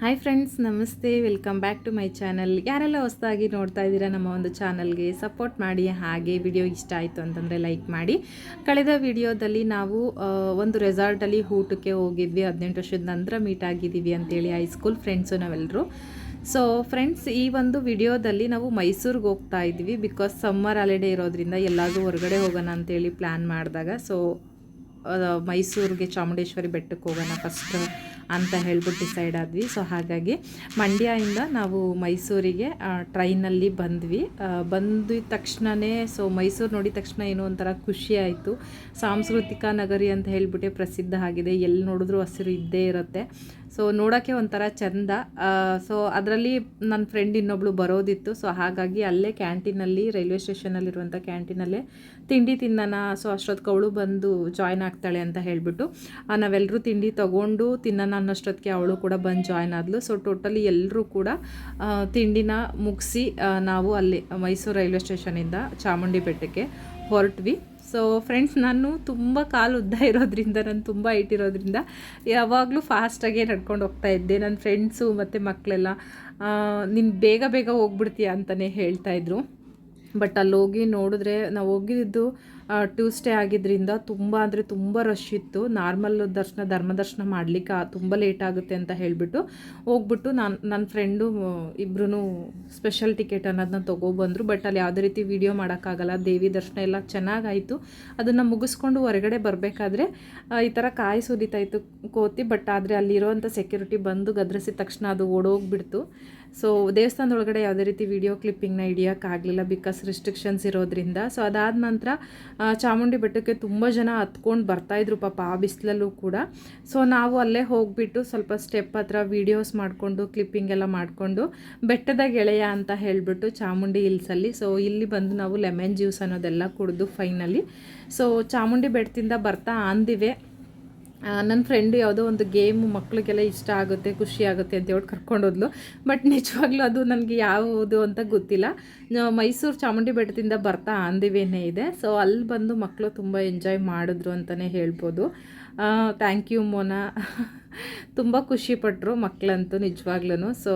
Hi friends ನಮಸ್ತೆ. Welcome back to my channel ಯಾರೆಲ್ಲ ಹೊಸದಾಗಿ ನೋಡ್ತಾ ಇದ್ದೀರಾ ನಮ್ಮ ಒಂದು ಚಾನಲ್ಗೆ ಸಪೋರ್ಟ್ ಮಾಡಿ, ಹಾಗೆ ವಿಡಿಯೋ ಇಷ್ಟ ಆಯಿತು ಅಂತಂದರೆ ಲೈಕ್ ಮಾಡಿ. ಕಳೆದ ವಿಡಿಯೋದಲ್ಲಿ ನಾವು ಒಂದು ರೆಸಾರ್ಟಲ್ಲಿ ಊಟಕ್ಕೆ ಹೋಗಿದ್ವಿ. ಹದಿನೆಂಟು ವರ್ಷದ ನಂತರ ಮೀಟ್ ಆಗಿದ್ದೀವಿ ಅಂತೇಳಿ ಹೈಸ್ಕೂಲ್ ಫ್ರೆಂಡ್ಸು ನಾವೆಲ್ಲರೂ ಸೊ ಫ್ರೆಂಡ್ಸ್ ಈ ಒಂದು ವಿಡಿಯೋದಲ್ಲಿ ನಾವು ಮೈಸೂರಿಗೆ ಹೋಗ್ತಾ ಇದ್ವಿ ಬಿಕಾಸ್ ಸಮ್ಮರ್ ಹಾಲಿಡೇ ಇರೋದ್ರಿಂದ ಎಲ್ಲಾದರೂ ಹೊರಗಡೆ ಹೋಗೋಣ ಅಂತೇಳಿ ಪ್ಲ್ಯಾನ್ ಮಾಡಿದಾಗ. ಸೊ ಮೈಸೂರಿಗೆ ಚಾಮುಂಡೇಶ್ವರಿ ಬೆಟ್ಟಕ್ಕೆ ಹೋಗೋಣ ಫಸ್ಟ್ ಅಂತ ಹೇಳ್ಬಿಟ್ಟು ಡಿಸೈಡ್ ಆದ್ವಿ. ಸೊ ಹಾಗಾಗಿ ಮಂಡ್ಯದಿಂದ ನಾವು ಮೈಸೂರಿಗೆ ಟ್ರೈನಲ್ಲಿ ಬಂದ್ವಿ. ಬಂದ ತಕ್ಷಣವೇ ಸೊ ಮೈಸೂರು ನೋಡಿದ ತಕ್ಷಣ ಏನೋ ಒಂಥರ ಖುಷಿ ಆಯಿತು. ಸಾಂಸ್ಕೃತಿಕ ನಗರಿ ಅಂತ ಹೇಳ್ಬಿಟ್ಟೆ ಪ್ರಸಿದ್ಧ ಆಗಿದೆ. ಎಲ್ಲಿ ನೋಡಿದ್ರೂ ಹಸಿರು ಇದ್ದೇ ಇರುತ್ತೆ. ಸೊ ನೋಡೋಕ್ಕೆ ಒಂಥರ ಚಂದ. ಸೊ ಅದರಲ್ಲಿ ನನ್ನ ಫ್ರೆಂಡ್ ಇನ್ನೊಬ್ಳು ಬರೋದಿತ್ತು. ಸೊ ಹಾಗಾಗಿ ಅಲ್ಲೇ ಕ್ಯಾಂಟೀನಲ್ಲಿ, ರೈಲ್ವೆ ಸ್ಟೇಷನಲ್ಲಿರುವಂಥ ಕ್ಯಾಂಟೀನಲ್ಲೇ ತಿಂಡಿ ತಿನ್ನೋಣ. ಸೊ ಅಷ್ಟೊತ್ತಿಗೆ ಅವಳು ಬಂದು ಜಾಯ್ನ್ ಆಗ್ತಾಳೆ ಅಂತ ಹೇಳಿಬಿಟ್ಟು ನಾವೆಲ್ಲರೂ ತಿಂಡಿ ತಗೊಂಡು ತಿನ್ನೋಣ ಅನ್ನೋಷ್ಟೊತ್ತಿಗೆ ಅವಳು ಕೂಡ ಬಂದು ಜಾಯ್ನ್ ಆದಳು ಸೊ ಟೋಟಲಿ ಎಲ್ಲರೂ ಕೂಡ ತಿಂಡಿನ ಮುಗಿಸಿ ನಾವು ಅಲ್ಲಿ ಮೈಸೂರು ರೈಲ್ವೆ ಸ್ಟೇಷನಿಂದ ಚಾಮುಂಡಿ ಬೆಟ್ಟಕ್ಕೆ ಹೊರಟ್ವಿ. ಸೊ ಫ್ರೆಂಡ್ಸ್ ನಾನು ತುಂಬ ಕಾಲು ಉದ್ದ ಇರೋದ್ರಿಂದ, ನಾನು ತುಂಬ ಇಟ್ಟಿರೋದ್ರಿಂದ ಯಾವಾಗಲೂ ಫಾಸ್ಟಾಗೇ ನಡ್ಕೊಂಡು ಹೋಗ್ತಾ ಇದ್ದೆ. ನನ್ನ ಫ್ರೆಂಡ್ಸು ಮತ್ತು ಮಕ್ಕಳೆಲ್ಲ ನೀನು ಬೇಗ ಬೇಗ ಹೋಗ್ಬಿಡ್ತೀಯ ಅಂತಲೇ ಹೇಳ್ತಾಯಿದ್ರು ಬಟ್ ಅಲ್ಲಿ ಹೋಗಿ ನೋಡಿದ್ರೆ ನಾವು ಹೋಗಿದ್ದು ಟ್ಯೂಸ್ಡೇ ಆಗಿದ್ದರಿಂದ ತುಂಬ ಅಂದರೆ ತುಂಬ ರಶ್ ಇತ್ತು. ನಾರ್ಮಲ್ ದರ್ಶನ, ಧರ್ಮ ದರ್ಶನ ಮಾಡಲಿಕ್ಕೆ ತುಂಬ ಲೇಟ್ ಆಗುತ್ತೆ ಅಂತ ಹೇಳಿಬಿಟ್ಟು ಹೋಗ್ಬಿಟ್ಟು ನಾನು ನನ್ನ ಫ್ರೆಂಡು ಇಬ್ಬರೂ ಸ್ಪೆಷಲ್ ಟಿಕೆಟ್ ಅನ್ನೋದನ್ನ ತೊಗೊಬಂದರು. ಬಟ್ ಅಲ್ಲಿ ಯಾವುದೇ ರೀತಿ ವಿಡಿಯೋ ಮಾಡೋಕ್ಕಾಗಲ್ಲ. ದೇವಿ ದರ್ಶನ ಎಲ್ಲ ಚೆನ್ನಾಗಾಯಿತು. ಅದನ್ನು ಮುಗಿಸ್ಕೊಂಡು ಹೊರಗಡೆ ಬರಬೇಕಾದ್ರೆ ಈ ಥರ ಕಾಯಿ ಸುರಿತಾ ಇತ್ತು ಕೋತಿ. ಬಟ್ ಆದರೆ ಅಲ್ಲಿರೋವಂಥ ಸೆಕ್ಯೂರಿಟಿ ಬಂದು ಗದ್ರಿಸಿದ ತಕ್ಷಣ ಅದು ಓಡೋಗ್ಬಿಡ್ತು. ಸೊ ದೇವಸ್ಥಾನದೊಳಗಡೆ ಯಾವುದೇ ರೀತಿ ವಿಡಿಯೋ ಕ್ಲಿಪ್ಪಿಂಗ್ನ ಹಿಡಿಯೋಕ್ಕಾಗಲಿಲ್ಲ ಬಿಕಾಸ್ ರಿಸ್ಟ್ರಿಕ್ಷನ್ಸ್ ಇರೋದ್ರಿಂದ. ಸೊ ಅದಾದ ನಂತರ ಚಾಮುಂಡಿ ಬೆಟ್ಟಕ್ಕೆ ತುಂಬ ಜನ ಹತ್ಕೊಂಡು ಬರ್ತಾಯಿದ್ರು ಪಾಪ ಆ ಬಿಸಿಲಲ್ಲೂ ಕೂಡ. ಸೊ ನಾವು ಅಲ್ಲೇ ಹೋಗಿಬಿಟ್ಟು ಸ್ವಲ್ಪ ಸ್ಟೆಪ್ ಹತ್ರ ವೀಡಿಯೋಸ್ ಮಾಡಿಕೊಂಡು ಕ್ಲಿಪ್ಪಿಂಗ್ ಎಲ್ಲ ಮಾಡಿಕೊಂಡು, ಬೆಟ್ಟದ ಗೆಳೆಯ ಅಂತ ಹೇಳಿಬಿಟ್ಟು ಚಾಮುಂಡಿ ಹಿಲ್ಸಲ್ಲಿ ಸೊ ಇಲ್ಲಿ ಬಂದು ನಾವು ಲೆಮನ್ ಜ್ಯೂಸ್ ಅನ್ನೋದೆಲ್ಲ ಕುಡಿದು ಫೈನಲಿ ಸೊ ಚಾಮುಂಡಿ ಬೆಟ್ಟದಿಂದ ಬರ್ತಾ ಆಂದಿವೆ ನನ್ನ ಫ್ರೆಂಡ್ ಯಾವುದೋ ಒಂದು ಗೇಮ್ ಮಕ್ಕಳಿಗೆಲ್ಲ ಇಷ್ಟ ಆಗುತ್ತೆ, ಖುಷಿ ಆಗುತ್ತೆ ಅಂತ ಹೇಳಿ ಕರ್ಕೊಂಡೋದ್ಲು ಬಟ್ ನಿಜವಾಗ್ಲೂ ಅದು ನನಗೆ ಯಾವುದು ಅಂತ ಗೊತ್ತಿಲ್ಲ. ಮೈಸೂರು ಚಾಮುಂಡಿ ಬೆಟ್ಟದಿಂದ ಬರ್ತಾ ಆಂದಿವೇನೇ ಇದೆ. ಸೊ ಅಲ್ಲಿ ಬಂದು ಮಕ್ಕಳು ತುಂಬ ಎಂಜಾಯ್ ಮಾಡಿದ್ರು ಅಂತಲೇ ಹೇಳ್ಬೋದು. Thank you Mona. ತುಂಬ ಖುಷಿಪಟ್ಟರು ಮಕ್ಕಳಂತೂ ನಿಜವಾಗ್ಲೂ ಸೊ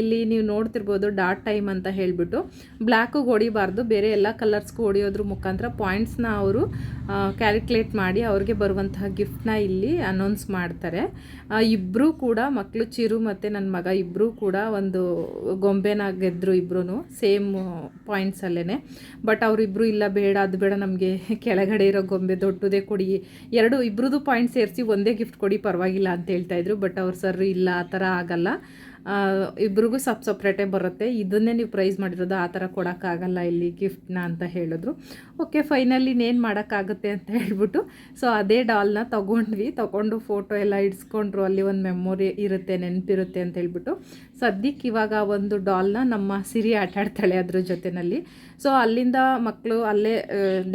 ಇಲ್ಲಿ ನೀವು ನೋಡ್ತಿರ್ಬೋದು ಡಾಟ್ ಟೈಮ್ ಅಂತ ಹೇಳಿಬಿಟ್ಟು ಬ್ಲ್ಯಾಕಿಗೆ ಹೊಡಿಬಾರ್ದು, ಬೇರೆ ಎಲ್ಲ ಕಲರ್ಸ್ಗೂ ಹೊಡಿಯೋದ್ರ ಮುಖಾಂತರ ಪಾಯಿಂಟ್ಸ್ನ ಅವರು ಕ್ಯಾಲ್ಕುಲೇಟ್ ಮಾಡಿ ಅವ್ರಿಗೆ ಬರುವಂತಹ ಗಿಫ್ಟ್ನ ಇಲ್ಲಿ ಅನೌನ್ಸ್ ಮಾಡ್ತಾರೆ. ಇಬ್ಬರೂ ಕೂಡ ಮಕ್ಕಳು ಚಿರು ಮತ್ತು ನನ್ನ ಮಗ ಇಬ್ಬರೂ ಕೂಡ ಒಂದು ಗೊಂಬೆನ ಗೆದ್ದರು ಇಬ್ಬರೂ ಸೇಮ್ ಪಾಯಿಂಟ್ಸಲ್ಲೇ ಬಟ್ ಅವರಿಬ್ಬರು ಇಲ್ಲ, ಬೇಡ, ಅದು ಬೇಡ, ನಮಗೆ ಕೆಳಗಡೆ ಇರೋ ಗೊಂಬೆ ದೊಡ್ಡದೇ ಕೊಡಿ. ಎರಡು ಇಬ್ರದ್ದು ಪಾಯಿಂಟ್ ಸೇರಿಸಿ ಒಂದೇ ಗಿಫ್ಟ್ ಕೊಡಿ, ಪರವಾಗಿಲ್ಲ ಅಂತ ಹೇಳ್ತಾ ಇದ್ರು ಬಟ್ ಅವ್ರು ಸರ್ ಇಲ್ಲ, ಆ ಥರ ಆಗಲ್ಲ. ಇಬ್ರಿಗೂ ಸಪ್ ಸಪ್ರೇಟೇ ಬರುತ್ತೆ. ಇದನ್ನೇ ನೀವು ಪ್ರೈಸ್ ಮಾಡಿರೋದು, ಆ ಥರ ಕೊಡೋಕ್ಕಾಗಲ್ಲ ಇಲ್ಲಿ ಗಿಫ್ಟ್ನ ಅಂತ ಹೇಳಿದ್ರು. ಓಕೆ ಫೈನಲಿ ಇನ್ನೇನು ಮಾಡೋಕ್ಕಾಗುತ್ತೆ ಅಂತ ಹೇಳ್ಬಿಟ್ಟು ಸೊ ಅದೇ ಡಾಲ್ನ ತೊಗೊಂಡ್ವಿ. ತೊಗೊಂಡು ಫೋಟೋ ಎಲ್ಲ ಇಡ್ಸ್ಕೊಂಡ್ರು, ಅಲ್ಲಿ ಒಂದು ಮೆಮೊರಿ ಇರುತ್ತೆ, ನೆನಪಿರುತ್ತೆ ಅಂತ ಹೇಳ್ಬಿಟ್ಟು. ಸದ್ಯಕ್ಕೆ ಇವಾಗ ಒಂದು ಡಾಲ್ನ ನಮ್ಮ ಸಿರಿ ಆಟಾಡ್ತಾಳೆ ಅದ್ರ ಜೊತೆಯಲ್ಲಿ ಸೊ ಅಲ್ಲಿಂದ ಮಕ್ಕಳು ಅಲ್ಲೇ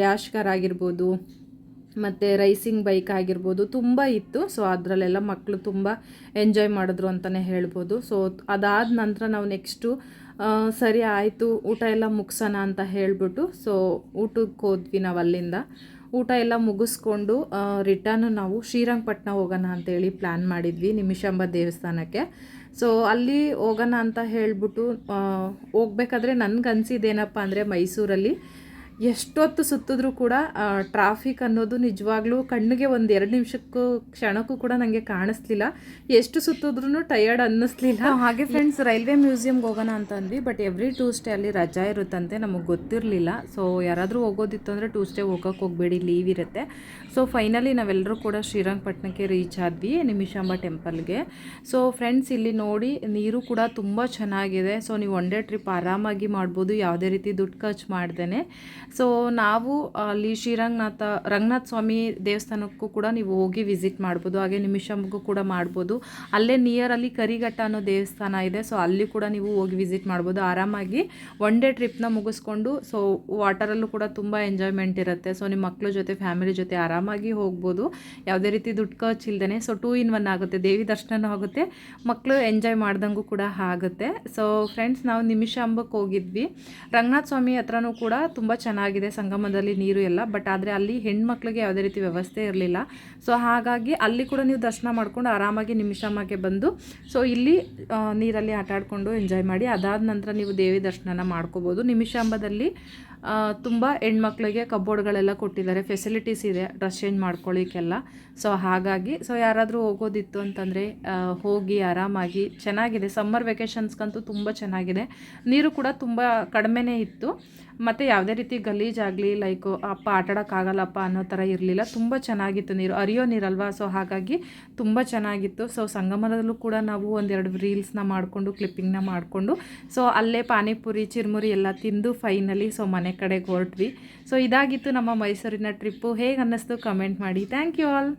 ಡ್ಯಾಶ್ಕರ್ ಆಗಿರ್ಬೋದು ಮತ್ತು ರೈಸಿಂಗ್ ಬೈಕ್ ಆಗಿರ್ಬೋದು ತುಂಬ ಇತ್ತು. ಸೊ ಅದರಲ್ಲೆಲ್ಲ ಮಕ್ಕಳು ತುಂಬ ಎಂಜಾಯ್ ಮಾಡಿದ್ರು ಅಂತಲೇ ಹೇಳ್ಬೋದು. ಸೊ ಅದಾದ ನಂತರ ನಾವು ನೆಕ್ಸ್ಟು ಸರಿ ಆಯಿತು, ಊಟ ಎಲ್ಲ ಮುಗಿಸೋಣ ಅಂತ ಹೇಳಿಬಿಟ್ಟು ಸೊ ಊಟಕ್ಕೆ ಹೋದ್ವಿ ನಾವು ಅಲ್ಲಿಂದ. ಊಟ ಎಲ್ಲ ಮುಗಿಸ್ಕೊಂಡು ರಿಟರ್ನ್ ನಾವು ಶ್ರೀರಂಗಪಟ್ಟಣ ಹೋಗೋಣ ಅಂತೇಳಿ ಪ್ಲ್ಯಾನ್ ಮಾಡಿದ್ವಿ ನಿಮಿಷಾಂಬ ದೇವಸ್ಥಾನಕ್ಕೆ. ಸೊ ಅಲ್ಲಿ ಹೋಗೋಣ ಅಂತ ಹೇಳಿಬಿಟ್ಟು ಹೋಗ್ಬೇಕಾದ್ರೆ ನನಗೆ ಅನಿಸಿದ್ದೇನಪ್ಪ ಅಂದರೆ ಮೈಸೂರಲ್ಲಿ ಎಷ್ಟೊತ್ತು ಸುತ್ತಿದ್ರೂ ಕೂಡ ಟ್ರಾಫಿಕ್ ಅನ್ನೋದು ನಿಜವಾಗ್ಲೂ ಕಣ್ಣಿಗೆ ಒಂದು ಎರಡು ನಿಮಿಷಕ್ಕೂ ಕ್ಷಣಕ್ಕೂ ಕೂಡ ನನಗೆ ಕಾಣಿಸ್ಲಿಲ್ಲ. ಎಷ್ಟು ಸುತ್ತಿದ್ರೂ ಟಯರ್ಡ್ ಅನ್ನಿಸ್ಲಿಲ್ಲ. ಹಾಗೆ ಫ್ರೆಂಡ್ಸ್ ರೈಲ್ವೆ ಮ್ಯೂಸಿಯಮ್ಗೆ ಹೋಗೋಣ ಅಂತ ಅಂದ್ವಿ ಬಟ್ ಎವ್ರಿ ಟ್ಯೂಸ್ಡೇ ಅಲ್ಲಿ ರಜಾ ಇರುತ್ತಂತೆ, ನಮಗೆ ಗೊತ್ತಿರಲಿಲ್ಲ. ಸೊ ಯಾರಾದರೂ ಹೋಗೋದಿತ್ತು ಅಂದರೆ ಟ್ಯೂಸ್ಡೇ ಹೋಗೋಕೆ ಹೋಗಬೇಡಿ ಲೀವ್ ಇರುತ್ತೆ. ಸೊ ಫೈನಲಿ ನಾವೆಲ್ಲರೂ ಕೂಡ ಶ್ರೀರಂಗಪಟ್ಟಣಕ್ಕೆ ರೀಚ್ ಆದ್ವಿ, ನಿಮಿಷಾಂಬ ಟೆಂಪಲ್ಗೆ ಸೊ ಫ್ರೆಂಡ್ಸ್ ಇಲ್ಲಿ ನೋಡಿ, ನೀರು ಕೂಡ ತುಂಬ ಚೆನ್ನಾಗಿದೆ. ಸೊ ನೀವು ಒನ್ ಡೇ ಟ್ರಿಪ್ ಆರಾಮಾಗಿ ಮಾಡ್ಬೋದು, ಯಾವುದೇ ರೀತಿ ದುಡ್ಡು ಖರ್ಚು ಮಾಡ್ದೇನೆ. ಸೊ ನಾವು ಅಲ್ಲಿ ಶ್ರೀರಂಗನಾಥ, ರಂಗನಾಥ ಸ್ವಾಮಿ ದೇವಸ್ಥಾನಕ್ಕೂ ಕೂಡ ನೀವು ಹೋಗಿ ವಿಸಿಟ್ ಮಾಡ್ಬೋದು. ಹಾಗೆ ನಿಮಿಷಂಗೂ ಕೂಡ ಮಾಡ್ಬೋದು. ಅಲ್ಲೇ ನಿಯರಲ್ಲಿ ಕರಿಘಟ್ಟ ಅನ್ನೋ ದೇವಸ್ಥಾನ ಇದೆ. ಸೊ ಅಲ್ಲಿ ಕೂಡ ನೀವು ಹೋಗಿ ವಿಸಿಟ್ ಮಾಡ್ಬೋದು. ಆರಾಮಾಗಿ ಒನ್ ಡೇ ಟ್ರಿಪ್ನ ಮುಗಿಸ್ಕೊಂಡು ಸೊ ವಾಟರಲ್ಲೂ ಕೂಡ ತುಂಬ ಎಂಜಾಯ್ಮೆಂಟ್ ಇರುತ್ತೆ. ಸೊ ನಿಮ್ಮ ಮಕ್ಕಳ ಜೊತೆ ಫ್ಯಾಮಿಲಿ ಜೊತೆ ಆರಾಮಾಗಿ ಹೋಗ್ಬೋದು. ಯಾವುದೇ ರೀತಿ ದುಡ್ಡು ಖರ್ಚು ಇಲ್ದೇ ಸೊ ಟೂ ಇನ್ ಒನ್ ಆಗುತ್ತೆ. ದೇವಿ ದರ್ಶನನೂ ಆಗುತ್ತೆ. ಮಕ್ಕಳು ಎಂಜಾಯ್ ಮಾಡ್ದಂಗೂ ಕೂಡ ಆಗುತ್ತೆ. ಸೊ ಫ್ರೆಂಡ್ಸ್ ನಾವು ನಿಮಿಷಾಂಬಕ್ಕೆ ಹೋಗಿದ್ವಿ. ರಂಗನಾಥ ಸ್ವಾಮಿ ಹತ್ರನೂ ಕೂಡ ತುಂಬ ಚೆನ್ನಾಗಿ ಚೆನ್ನಾಗಿದೆ, ಸಂಗಮದಲ್ಲಿ ನೀರು ಎಲ್ಲ ಬಟ್ ಆದರೆ ಅಲ್ಲಿ ಹೆಣ್ಮಕ್ಳಿಗೆ ಯಾವುದೇ ರೀತಿ ವ್ಯವಸ್ಥೆ ಇರಲಿಲ್ಲ. ಸೊ ಹಾಗಾಗಿ ಅಲ್ಲಿ ಕೂಡ ನೀವು ದರ್ಶನ ಮಾಡ್ಕೊಂಡು ಆರಾಮಾಗಿ ನಿಮಿಷಮ್ಮಗೆ ಬಂದು ಸೊ ಇಲ್ಲಿ ನೀರಲ್ಲಿ ಆಟ ಆಡಿಕೊಂಡು ಎಂಜಾಯ್ ಮಾಡಿ, ಅದಾದ ನಂತರ ನೀವು ದೇವಿ ದರ್ಶನನ ಮಾಡ್ಕೋಬೋದು. ನಿಮಿಷಾಂಬದಲ್ಲಿ ತುಂಬ ಹೆಣ್ಮಕ್ಳಿಗೆ ಕಬೋರ್ಡ್ಗಳೆಲ್ಲ ಕೊಟ್ಟಿದ್ದಾರೆ. ಫೆಸಿಲಿಟೀಸ್ ಇದೆ. ಡ್ರೆಸ್ ಚೇಂಜ್ ಮಾಡ್ಕೊಳ್ಳಿಕ್ಕೆಲ್ಲ ಸೊ ಹಾಗಾಗಿ ಸೊ ಯಾರಾದರೂ ಹೋಗೋದಿತ್ತು ಅಂತಂದರೆ ಹೋಗಿ ಆರಾಮಾಗಿ ಚೆನ್ನಾಗಿದೆ. ಸಮ್ಮರ್ ವೆಕೇಷನ್ಸ್ಗಂತೂ ತುಂಬ ಚೆನ್ನಾಗಿದೆ. ನೀರು ಕೂಡ ತುಂಬ ಕಡಿಮೆನೇ ಇತ್ತು. ಮತ್ತು ಯಾವುದೇ ರೀತಿ ಗಲೀಜಾಗಲಿ ಲೈಕ್ ಅಪ್ಪ ಆಟಾಡೋಕ್ಕಾಗಲ್ಲಪ್ಪ ಅನ್ನೋ ಥರ ಇರಲಿಲ್ಲ. ತುಂಬ ಚೆನ್ನಾಗಿತ್ತು ನೀರು. ಅರಿಯೋ ನೀರಲ್ವಾ? ಸೊ ಹಾಗಾಗಿ ತುಂಬ ಚೆನ್ನಾಗಿತ್ತು. ಸೊ ಸಂಗಮದಲ್ಲೂ ಕೂಡ ನಾವು ಒಂದೆರಡು ರೀಲ್ಸ್ನ ಮಾಡಿಕೊಂಡು ಕ್ಲಿಪ್ಪಿಂಗ್ನ ಮಾಡಿಕೊಂಡು ಸೊ ಅಲ್ಲೇ ಪಾನಿಪುರಿ, ಚಿರುಮುರಿ ಎಲ್ಲ ತಿಂದು ಫೈನಲಿ ಸೊ ಮನೆ ಕಡೆಗೆ ಹೊರಟ್ವಿ. ಸೊ ಇದಾಗಿತ್ತು ನಮ್ಮ ಮೈಸೂರಿನ ಟ್ರಿಪ್ಪು ಹೇಗೆ ಅನ್ನಿಸ್ತು? ಕಮೆಂಟ್ ಮಾಡಿ. Thank you all